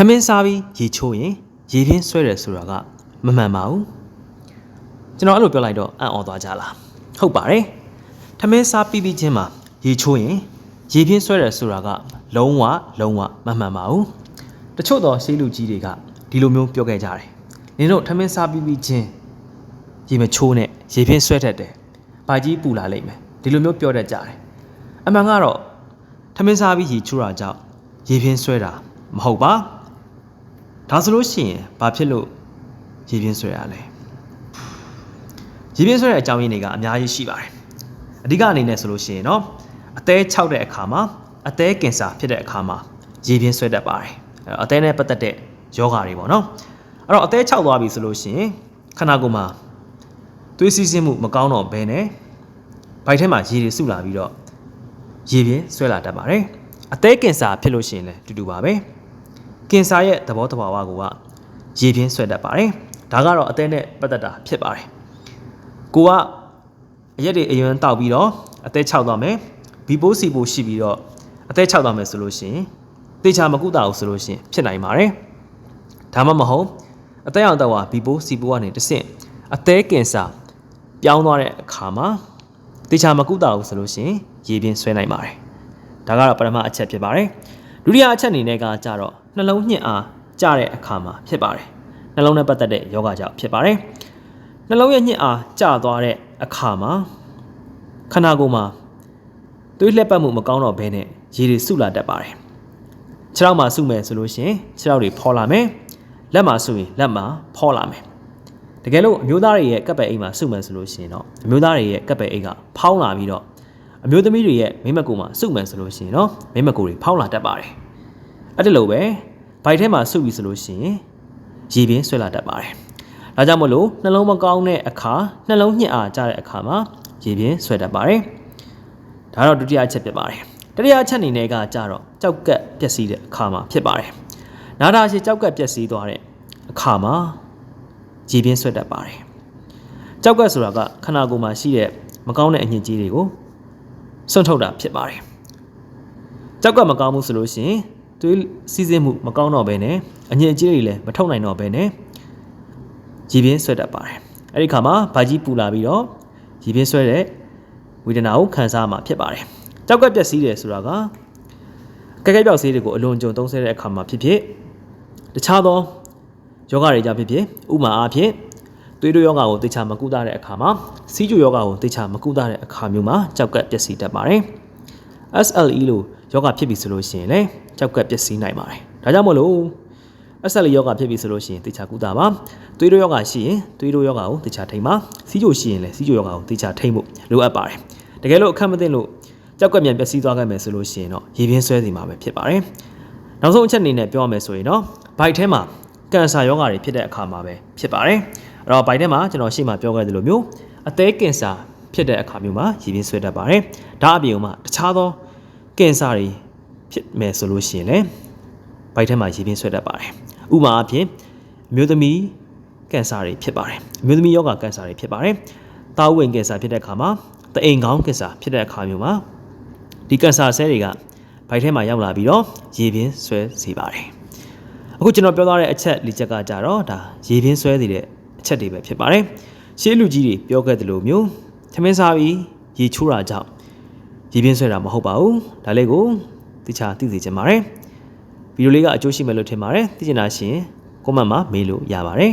ထမင်းစားပြီးရေချိုးရင်ရေပြင်းဆွဲတယ်ဆိုတာကမမှန်ပါဘူးကျွန်တော်အဲ့လိုပြောလိုက်တော့အံ့ဩသွားကြလားဟုတ်ပါတယ်ထမင်းစားပြီးပြီးချင်းမှာရေချိုးရင်ရေပြင်းဆွဲတယ်ဆိုတာကလုံးဝလုံးဝမမှန်ပါဘူးတချို့သောရှေးလူကြီးတွေကဒီလိုမျိုးပြောခဲ့ကြတယ်နင်တို့ထမင်းစားပြီးပြီးချင်းရေမချိုးနဲ့ရေပြင်းဆွဲတတ်တယ်ဘာကြီးပူလာလိမ့်မယ်ဒီလိုမျိုးပြောတတ်ကြတယ်အမှန်ကတော့ထမင်းစားပြီးရေချိုးတာကြောင့်ရေပြင်းဆွဲတာမဟုတ်ပါ ဒါဆိုလို့ရှိရင်ဘာဖြစ်လို့ရေပြင်းဆွဲရလဲရေပြင်းဆွဲတဲ့အကြောင်းရင်းတွေကအများကြီးရှိပါတယ်အဓိကအနေနဲ့ဆိုလို့ရှိရင်နော်အသေး၆တဲ့အခါမှာအသေးကင်ဆာဖြစ်တဲ့အခါမှာရေပြင်းဆွဲတတ်ပါတယ်အသေးနဲ့ပတ်သက်တဲ့ယောဂါတွေပေါ့နော်အဲ့တော့အသေး၆သွားပြီဆိုလို့ရှိရင်ခန္ဓာကိုယ်မှာသွေးစီးဆင်းမှုမကောင်းတော့ဘဲနဲ့ဘိုက်ထဲမှာရေတွေစုလာပြီးတော့ရေပြင်းဆွဲလာတတ်ပါတယ်အသေးကင်ဆာဖြစ်လို့ရှိရင်လည်းတူတူပါပဲ ကင်ဆာရဲ့သဘောတဘာဝကရေပြင်းဆွဲတတ်ပါတယ်ဒါကတော့အသေးနဲ့ပတ်သက်တာဖြစ်ပါတယ်ကိုကအရက်တွေအရင်တောက်ပြီးတော့အသေး၆သွားမယ်ဘီပိုးစီပိုးရှိပြီးတော့အသေး၆သွားမယ်ဆိုလို့ရှိရင်တေချာမကုတာဘူးဆိုလို့ရှိရင်ဖြစ်နိုင်ပါတယ်ဒါမှမဟုတ်အသေးအောင်တော့ဘီပိုးစီပိုးကနေတစ်ဆင့်အသေးကင်ဆာပြောင်းသွားတဲ့အခါမှာတေချာမကုတာဘူးဆိုလို့ရှိရင်ရေပြင်းဆွဲနိုင်ပါတယ်ဒါကတော့ပထမအချက်ဖြစ်ပါတယ်ဒုတိယအချက်အနေနဲ့ကကြတော့ နှလုံးညှစ်အားကျတဲ့အခါမှာဖြစ်ပါတယ်နှလုံးနဲ့ပတ်သက်တဲ့ယောဂကြောင့်ဖြစ်ပါတယ်နှလုံးရဲ့ညှစ်အားကျသွားတဲ့အခါမှာခန္ဓာကိုယ်မှာသွေးလှက်ပတ်မှုမကောင်းတော့ဘဲနဲ့ရေတွေစုလာတတ်ပါတယ်ခြေထောက်မှာစုမယ်ဆိုလို့ရှိရင်ခြေထောက်တွေဖောလာမယ်လက်မှာစုရင်လက်မှာဖောလာမယ်တကယ်လို့အမျိုးသားတွေရဲ့ကပ်ပယ်အိတ်မှာစုမယ်ဆိုလို့ရှိရင်တော့အမျိုးသားတွေရဲ့ကပ်ပယ်အိတ်ကဖောင်းလာပြီးတော့အမျိုးသမီးတွေရဲ့မိမကူမှာစုမယ်ဆိုလို့ရှိရင်တော့မိမကူတွေဖောင်းလာတတ်ပါတယ်အဲ့ဒီလိုပဲ ဗိုက်ထဲမှာစုပြီဆိုလို့ရှိရင်ရေပြင်းဆွဲလာတတ်ပါတယ်ဒါကြောင့်မလို့နှလုံးမကောင်းတဲ့အခါနှလုံးညှစ်အားကျတဲ့အခါမှာရေပြင်းဆွဲတတ်ပါတယ်ဒါတော့ဒုတိယအချက်ဖြစ်ပါတယ်တတိယအချက်အနေနဲ့ကကြတော့ကြောက်ကက်ပျက်စီးတဲ့အခါမှာဖြစ်ပါတယ်နာတာရှိကြောက်ကက်ပျက်စီးသွားတဲ့အခါမှာရေပြင်းဆွဲတတ်ပါတယ်ကြောက်ကက်ဆိုတာကခန္ဓာကိုယ်မှာရှိတဲ့မကောင်းတဲ့အညစ်အကြေးတွေကိုစွန့်ထုတ်တာဖြစ်ပါတယ်ကြောက်ကက်မကောင်းဘူးဆိုလို့ရှိရင် သွေးစီးဆင်းမှုမကောင်းတော့ဘဲနဲ့အညစ်အကြေးတွေလည်းမထုတ်နိုင်တော့ဘဲနဲ့ရည်ပြင်းဆွဲတတ်ပါတယ်အဲ့ဒီခါမှာဗာကြီးပူလာပြီးတော့ရည်ပြင်းဆွဲတဲ့ဝေဒနာကိုခံစားမှာဖြစ်ပါတယ်ကြောက်ကက်ပျက်စီးတယ်ဆိုတာကကဲကဲပြောက်ဆေးတွေကိုအလွန်ကြုံသုံးဆဲတဲ့အခါမှာဖြစ်ဖြစ်တခြားသောယောဂတွေကြောင့်ဖြစ်ဖြစ်ဥမာအားဖြင့်သွေးတို့ယောဂကိုတေချာမကုသတဲ့အခါမှာစီးကျူယောဂကိုတေချာမကုသတဲ့အခါမျိုးမှာကြောက်ကက်ပျက်စီးတတ်ပါတယ် SLE လို့ ယောဂဖြစ်ပြီဆိုလို့ရှိရင်လည်းကြောက်ကက်ပျက်စီးနိုင်ပါတယ်ဒါကြောင့်မို့လို့ SLE ယောဂဖြစ်ပြီဆိုလို့ရှိရင်တေချာကုသပါသွေးတို့ယောဂရှိရင်သွေးတို့ယောဂကိုတေချာထိမ့်ပါစီးကျိုရှိရင်လည်းစီးကျိုယောဂကိုတေချာထိမ့်ဖို့လိုအပ်ပါတယ်တကယ်လို့အခက်မသိလို့ကြောက်ကက်မြန်ပျက်စီးသွားခဲ့မယ်ဆိုလို့ရှိရင်တော့ရေပြင်းဆွဲစီမှာပဲဖြစ်ပါတယ်နောက်ဆုံးအချက်အနေနဲ့ပြောရမယ်ဆိုရင်တော့ဘိုက်ထဲမှာကင်ဆာယောဂတွေဖြစ်တဲ့အခါမှာပဲဖြစ်ပါတယ်အဲ့တော့ဘိုက်ထဲမှာကျွန်တော်ရှေ့မှာပြောခဲ့သလိုမျိုးအသေးကင်ဆာဖြစ်တဲ့အခါမျိုးမှာရေပြင်းဆွဲတတ်ပါတယ်ဒါအပြင်မှာတခြားသော ကင်ဆာတွေဖြစ်မယ်ဆိုလို့ရှိရင်လည်းဗိုက်ထဲမှာရေပြင်းဆွဲတတ်ပါတယ်ဥပမာအဖြစ်အမျိုးသမီးကင်ဆာတွေဖြစ်ပါတယ်အမျိုးသမီးယောဂကင်ဆာတွေဖြစ်ပါတယ်တာဝဝင်ကင်ဆာဖြစ်တဲ့အခါမှာတအိမ်ကောင်းကင်ဆာဖြစ်တဲ့အခါမျိုးမှာဒီကင်ဆာဆဲတွေကဗိုက်ထဲမှာရောက်လာပြီးတော့ရေပြင်းဆွဲစေပါတယ်အခုကျွန်တော်ပြောသွားတဲ့အချက်လေးချက်ကကြတော့ဒါရေပြင်းဆွဲစေတဲ့အချက်တွေပဲဖြစ်ပါတယ်ရှေးလူကြီးတွေပြောခဲ့သလိုမျိုးသမင်းစားပြီးရေချိုးတာကြောင့် ရေပြင်းဆွဲတာမဟုတ်ပါဘူးဒါလေးကိုတခြားသိစေချင်ပါတယ်ဗီဒီယိုလေးကအကျိုးရှိမယ်လို့ထင်ပါတယ်သိချင်တာရှင်ကွန်မန့်မှာမေးလို့ရပါတယ်